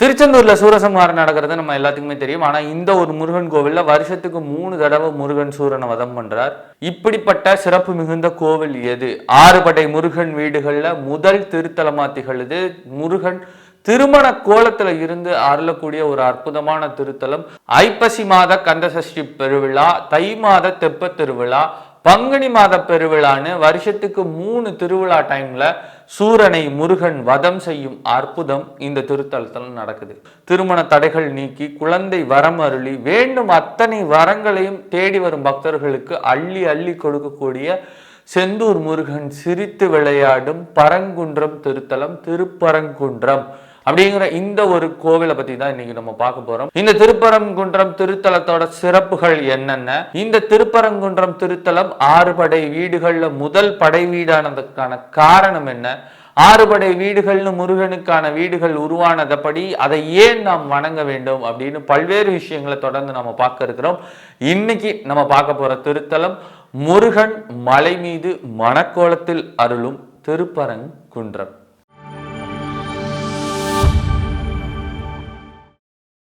திருச்செந்தூர்ல சூரசம்ஹாரம் நடக்கிறது நம்ம எல்லாத்துக்குமே தெரியும். ஆனா இந்த ஒரு முருகன் கோவில்ல வருஷத்துக்கு மூணு தடவை முருகன் சூரனை வதம் பண்றார். இப்படிப்பட்ட சிறப்பு மிகுந்த கோவில் எது? ஆறுபடை முருகன் வீடுகள்ல முதல் திருத்தலமா திகழுது முருகன் திருமண கோலத்துல இருந்து அருளக்கூடிய ஒரு அற்புதமான திருத்தலம். ஐப்பசி மாத கந்தசஷ்டி பெருவிழா தை மாத தெப்ப திருவிழா பங்குனி மாத பெருவிழான்னு வருஷத்துக்கு மூணு திருவிழா டைம்ல சூரனை முருகன் வதம் செய்யும் அற்புதம் இந்த திருத்தலத்தில் நடக்குது. திருமண தடைகள் நீக்கி குழந்தை வரம் அருளி வேண்டும் அத்தனை வரங்களையும் தேடி வரும் பக்தர்களுக்கு அள்ளி அள்ளி கொடுக்கக்கூடிய செந்தூர் முருகன் சிரித்து விளையாடும் பரங்குன்றம் திருத்தலம் திருப்பரங்குன்றம். அப்படிங்கிற இந்த ஒரு கோவிலை பத்தி தான் இன்னைக்கு நம்ம பார்க்க போறோம். இந்த திருப்பரங்குன்றம் திருத்தலத்தோட சிறப்புகள் என்னென்ன? இந்த திருப்பரங்குன்றம் திருத்தலம் ஆறு படை வீடுகள்ல முதல் படை வீடானதுக்கான காரணம் என்ன? ஆறுபடை வீடுகள்னு முருகனுக்கான வீடுகள் உருவானதப்படி அதை ஏன் நாம் வணங்க வேண்டும் அப்படின்னு பல்வேறு விஷயங்களை தொடர்ந்து நம்ம பார்க்க இருக்கிறோம். இன்னைக்கு நம்ம பார்க்க போற திருத்தலம் முருகன் மலை மீது மணக்கோலத்தில் அருளும் திருப்பரங்குன்றம்.